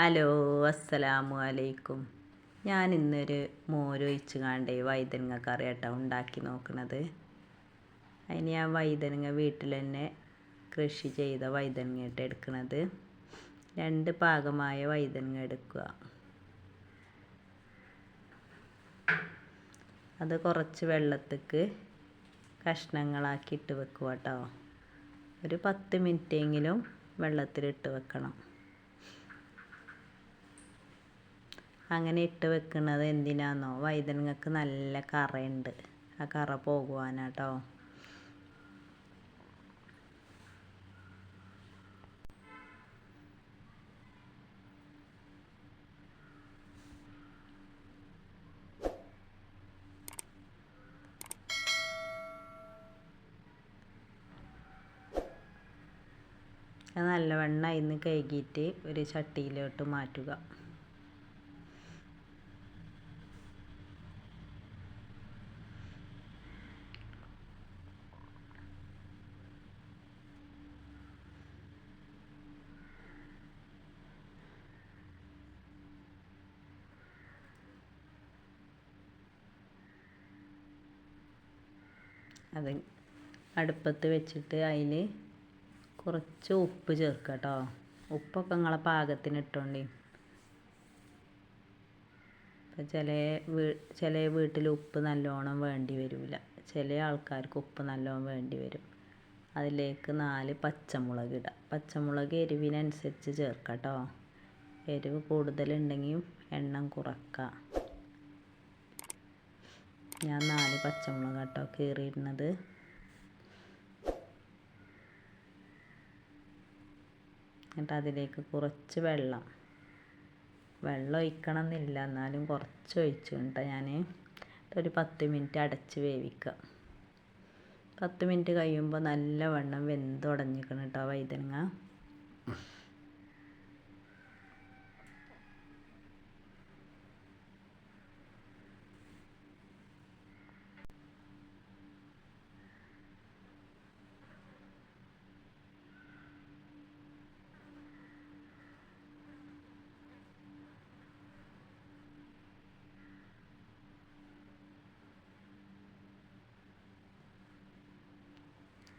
Hello അസ്സലാമു അലൈക്കും ഞാൻ ഇന്നൊരു മോരൊഴിച്ച് കാണ്ടേ വൈതനങ്ങ കറി കേട്ടോ ഉണ്ടാക്കി നോക്കണത്. അതിന് ഞാൻ വൈതനങ്ങ വീട്ടിൽ തന്നെ കൃഷി ചെയ്ത വൈതനങ്ങ എടുക്കുന്നത് രണ്ട് പാകമായ വൈതനങ്ങ എടുക്കുക. അത് കുറച്ച് വെള്ളത്തേക്ക് കഷ്ണങ്ങളാക്കി ഇട്ട് വെക്കുക കേട്ടോ ഒരു പത്ത് മിനിറ്റെങ്കിലും വെള്ളത്തിലിട്ട് വെക്കണം. അങ്ങനെ ഇട്ട് വെക്കുന്നത് എന്തിനാണെന്നോ വൈതനങ്ങക്ക് നല്ല കറയുണ്ട്. ആ കറ പോകുവാനാട്ടോ. നല്ലവണ്ണം അതിന് കഴുകിയിട്ട് ഒരു ചട്ടിയിലോട്ട് മാറ്റുക. അത് അടുപ്പത്ത് വെച്ചിട്ട് അതിൽ കുറച്ച് ഉപ്പ് ചേർക്കുക കേട്ടോ ഉപ്പൊക്കെ നിങ്ങളെ പാകത്തിന് ഇട്ടോണ്ടി. ഇപ്പം ചില വീ ചില വീട്ടിൽ ഉപ്പ് നല്ലോണം വേണ്ടി വരില്ല ചില ആൾക്കാർക്ക് ഉപ്പ് നല്ലോണം വേണ്ടി വരും. അതിലേക്ക് നാല് പച്ചമുളക് ഇടുക പച്ചമുളക് എരിവിനനുസരിച്ച് ചേർക്കാട്ടോ കേട്ടോ എരിവ് കൂടുതലുണ്ടെങ്കിൽ എണ്ണം കുറക്കുക ഞാൻ നാല് പച്ചമുളക് കേട്ടോ കീറിയിടുന്നത്. എന്നിട്ട് അതിലേക്ക് കുറച്ച് വെള്ളം. വെള്ളം ഒഴിക്കണം എന്നില്ല എന്നാലും കുറച്ച് ഒഴിച്ചു കേട്ടോ ഞാൻ ഒരു പത്ത് മിനിറ്റ് അടച്ച് വേവിക്കുക. പത്ത് മിനിറ്റ് കഴിയുമ്പോൾ നല്ല വെള്ളം വെന്തുടഞ്ഞിക്കണം കേട്ടോ വൈതനങ്ങ.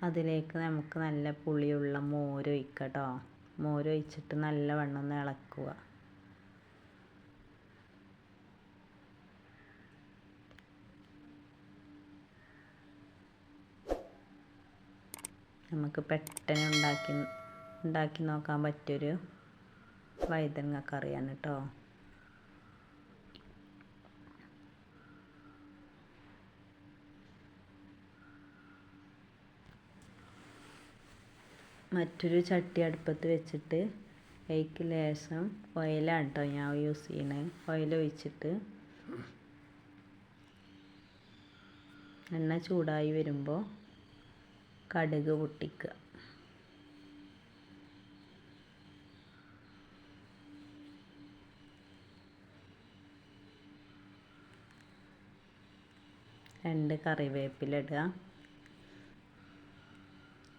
അതിലേക്ക് നമുക്ക് നല്ല പുളിയുള്ള മോര് ഒഴിക്കുക കേട്ടോ മോര് ഒഴിച്ചിട്ട് നല്ലവണ്ണം ഒന്ന് ഇളക്കുക. നമുക്ക് പെട്ടെന്ന് ഉണ്ടാക്കി ഉണ്ടാക്കി നോക്കാൻ പറ്റിയൊരു വഴുതനങ്ങ കറിയാണ് കേട്ടോ മറ്റൊരു ചട്ടി അടുപ്പത്ത് വെച്ചിട്ട് അതിലേക്ക് ലേശം ഓയിലാണ് കേട്ടോ ഞാൻ യൂസ് ചെയ്യണേ. ഓയിൽ ഒഴിച്ചിട്ട് എണ്ണ ചൂടായി വരുമ്പോൾ കടുക് പൊട്ടിക്കുക. രണ്ട് കറിവേപ്പില ഇടുക.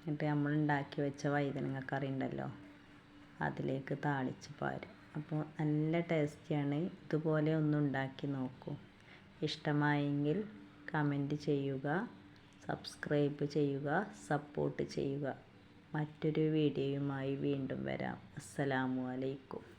എന്നിട്ട് നമ്മൾ ഉണ്ടാക്കി വെച്ച വൈതനങ്ങ കറി ഉണ്ടല്ലോ അതിലേക്ക് താളിച്ച് പാരും. അപ്പോൾ നല്ല ടേസ്റ്റിയാണ് ഇതുപോലെ ഒന്ന് ഉണ്ടാക്കി നോക്കൂ. ഇഷ്ടമായെങ്കിൽ കമന്റ് ചെയ്യുക സബ്സ്ക്രൈബ് ചെയ്യുക സപ്പോർട്ട് ചെയ്യുക. മറ്റൊരു വീഡിയോയുമായി വീണ്ടും വരാം. അസ്സലാമു അലൈക്കും.